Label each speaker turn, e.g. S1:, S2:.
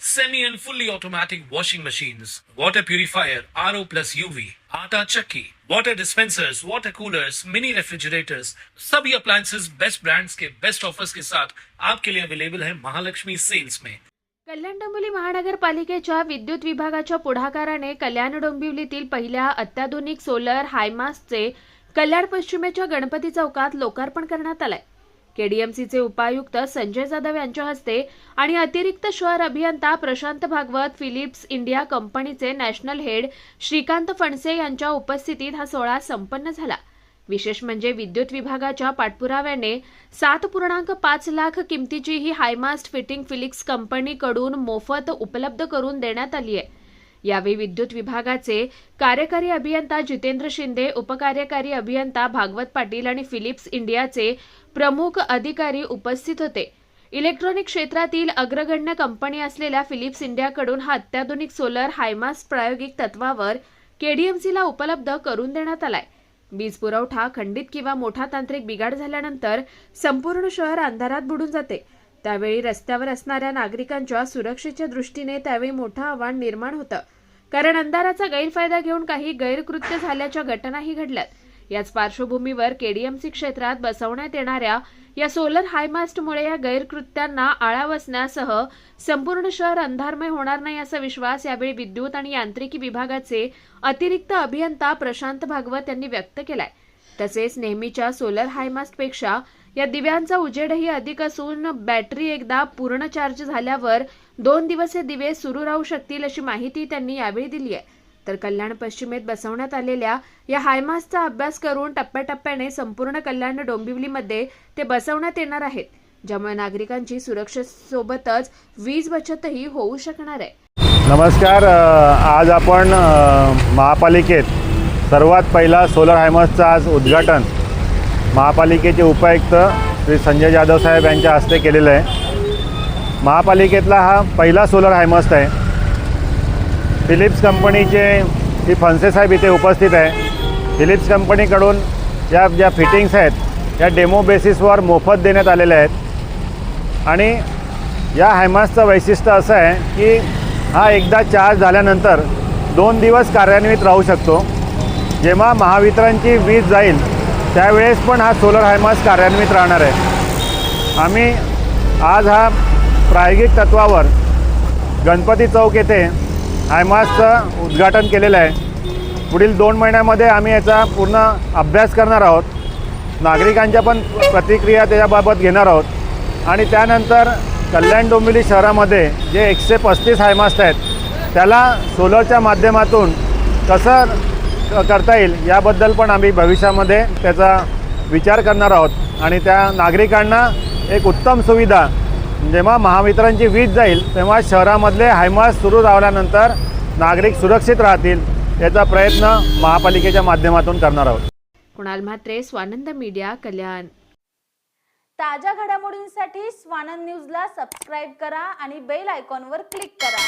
S1: semi and fully automatic washing machines, water purifier, RO plus UV, आटा चक्की, water dispensers, water coolers, mini refrigerators, सभी appliances best brands के best offers के साथ आपके लिए अवेलेबल है महालक्ष्मी सेल्स में
S2: कल्याण डोंबिवली महानगरपालिकेच्या विद्युत विभागाच्या पुढाकाराने कल्याण डोंबिवलीतील पहिल्या अत्याधुनिक सोलर हायमासचे कल्याण पश्चिमेच्या गणपती चौकात लोकार्पण करण्यात आलंय. केडीएमसीचे उपायुक्त संजय जाधव यांच्या हस्ते आणि अतिरिक्त शहर अभियंता प्रशांत भागवत फिलिप्स इंडिया कंपनीचे नॅशनल हेड श्रीकांत फणसे यांच्या उपस्थितीत हा सोहळा संपन्न झाला. विशेष म्हणजे विद्युत विभागाच्या पाठपुराव्याने सात पूर्णांक पाच लाख किमतीची ही हायमास्ट फिटिंग फिलिक्स कंपनीकडून मोफत उपलब्ध करून देण्यात आली आहे. यावेळी विद्युत विभागाचे कार्यकारी अभियंता जितेंद्र शिंदे उपकार्यकारी अभियंता भागवत पाटील आणि फिलिप्स इंडियाचे प्रमुख अधिकारी उपस्थित होते. इलेक्ट्रॉनिक क्षेत्रातील अग्रगण्य कंपनी असलेल्या फिलिप्स इंडियाकडून हा अत्याधुनिक सोलर हायमास प्रायोगिक तत्वावर केडीएमसीला उपलब्ध करून देण्यात आलाय. वीज पुरवठा खंडित किंवा मोठा तांत्रिक बिघाड झाल्यानंतर संपूर्ण शहर अंधारात बुडून जाते. त्यावेळी रस्त्यावर असणाऱ्या नागरिकांच्या सुरक्षेच्या दृष्टीने त्यावेळी मोठं आव्हान निर्माण होतं. कारण अंधाराचा गैरफायदा घेऊन काही गैरकृत्य झाल्याच्या घटनाही घडल्यात. याच पार्श्वभूमीवर केडीएमसी क्षेत्रात बसवण्यात येणाऱ्या या सोलर हायमास्टमुळे या गैरकृत्यांना आळा बसण्यासह संपूर्ण शहर अंधारमय होणार नाही असा विश्वास यावेळी विद्युत आणि यांत्रिकी विभागाचे अतिरिक्त अभियंता प्रशांत भागवत यांनी व्यक्त केलाय. तसेच नेहमीच्या सोलर हायमास्टपेक्षा या दिव्यांचा उजेडही अधिक असून बॅटरी एकदा पूर्ण चार्ज झाल्यावर दोन दिवस हे दिवे सुरू राहू शकतील अशी माहिती त्यांनी यावेळी दिली आहे. तर कल्याण पश्चिमेत बसवण्यात आलेल्या या हायमासचा अभ्यास करून टप्प्याटप्प्याने संपूर्ण कल्याण डोंबिवलीमध्ये ते बसवण्यात येणार आहेत ज्यामुळे नागरिकांची सुरक्षेसोबतच वीज बचतही होऊ शकणार आहे.
S3: नमस्कार आज आपण महापालिकेत सर्वात पहिला सोलर हायमसचं आज उद्घाटन महापालिकेचे उपायुक्त श्री संजय जाधव साहेब यांच्या हस्ते केलेलं आहे. महापालिकेतला हा पहिला सोलर हायमस्ट आहे. फिलिप्स कंपनीचे श्री फणसेसाहेब इथे उपस्थित आहे. फिलिप्स कंपनीकडून या ज्या फिटिंग्स आहेत या डेमो बेसिसवर मोफत देण्यात आलेल्या आहेत. आणि या हायमासचं वैशिष्ट्य असं आहे की हा एकदा चार्ज झाल्यानंतर दोन दिवस कार्यान्वित राहू शकतो. जेव्हा महावितरणची वीज जाईल त्यावेळेस पण हा सोलर हायमास कार्यान्वित राहणार आहे. आम्ही आज हा प्रायोगिक तत्वावर गणपती चौक येथे हायमासचं उद्घाटन केलेलं आहे. पुढील दोन महिन्यामध्ये आम्ही याचा पूर्ण अभ्यास करणार आहोत. नागरिकांच्या पण प्रतिक्रिया त्याच्याबाबत घेणार आहोत. आणि त्यानंतर कल्याण डोंबिवली शहरामध्ये जे एकशे पस्तीस हायमास्ट आहेत त्याला सोलरच्या माध्यमातून कसं करता येईल याबद्दल पण आम्ही भविष्यामध्ये त्याचा विचार करणार आहोत. आणि त्या नागरिकांना एक उत्तम सुविधा जेव्हा महावितरणची वीज जाईल तेव्हा शहरामधले हायमास सुरू राहिल्यानंतर नागरिक सुरक्षित राहतील याचा प्रयत्न महापालिकेच्या माध्यमातून करणार आहोत.
S2: कुणाल म्हात्रे स्वानंद मीडिया कल्याण.
S4: ताज्या घडामोडींसाठी स्वानंद न्यूजला सबस्क्राईब करा आणि बेल आयकॉनवर क्लिक करा.